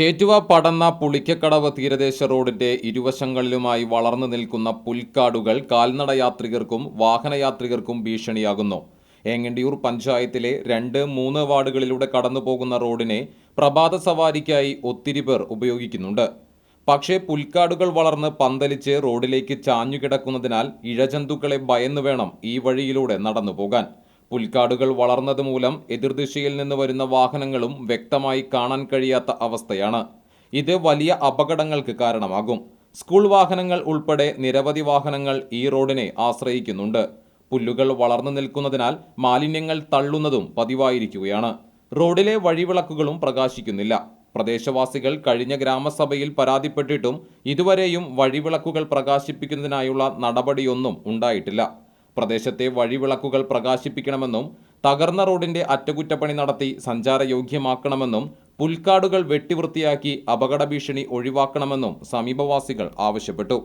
ചേറ്റുവ പടന്ന പുളിക്കക്കടവ് തീരദേശ റോഡിന്റെ ഇരുവശങ്ങളിലുമായി വളർന്നു നിൽക്കുന്ന പുൽക്കാടുകൾ കാൽനട യാത്രികർക്കും വാഹനയാത്രികർക്കും ഭീഷണിയാകുന്നു. ഏങ്ങണ്ടിയൂർ പഞ്ചായത്തിലെ രണ്ട് മൂന്ന് വാർഡുകളിലൂടെ കടന്നു പോകുന്ന റോഡിനെ പ്രഭാത സവാരിക്കായി ഒത്തിരി പേർ ഉപയോഗിക്കുന്നുണ്ട്. പക്ഷേ പുൽക്കാടുകൾ വളർന്ന് പന്തലിച്ച് റോഡിലേക്ക് ചാഞ്ഞുകിടക്കുന്നതിനാൽ ഇഴജന്തുക്കളെ ഭയന്നു വേണം ഈ വഴിയിലൂടെ നടന്നു പോകാൻ പുൽക്കാടുകൾ വളർന്നതുമൂലം എതിർദിശയിൽ നിന്ന് വരുന്ന വാഹനങ്ങളും വ്യക്തമായി കാണാൻ കഴിയാത്ത അവസ്ഥയാണ്. ഇത് വലിയ അപകടങ്ങൾക്ക് കാരണമാകും. സ്കൂൾ വാഹനങ്ങൾ ഉൾപ്പെടെ നിരവധി വാഹനങ്ങൾ ഈ റോഡിനെ ആശ്രയിക്കുന്നുണ്ട്. പുല്ലുകൾ വളർന്നു നിൽക്കുന്നതിനാൽ മാലിന്യങ്ങൾ തള്ളുന്നതും പതിവായിരിക്കുകയാണ്. റോഡിലെ വഴിവിളക്കുകളും പ്രകാശിക്കുന്നില്ല. പ്രദേശവാസികൾ കഴിഞ്ഞ ഗ്രാമസഭയിൽ പരാതിപ്പെട്ടിട്ടും ഇതുവരെയും വഴിവിളക്കുകൾ പ്രകാശിപ്പിക്കുന്നതിനായുള്ള നടപടിയൊന്നും ഉണ്ടായിട്ടില്ല. പ്രദേശത്തെ വഴിവിളക്കുകൾ പ്രകാശിപ്പിക്കണമെന്നും തകർന്ന റോഡിന്റെ അറ്റകുറ്റപ്പണി നടത്തി സഞ്ചാരയോഗ്യമാക്കണമെന്നും പുൽക്കാടുകൾ വെട്ടിവൃത്തിയാക്കി അപകട ഭീഷണി ഒഴിവാക്കണമെന്നും സമീപവാസികൾ ആവശ്യപ്പെട്ടു.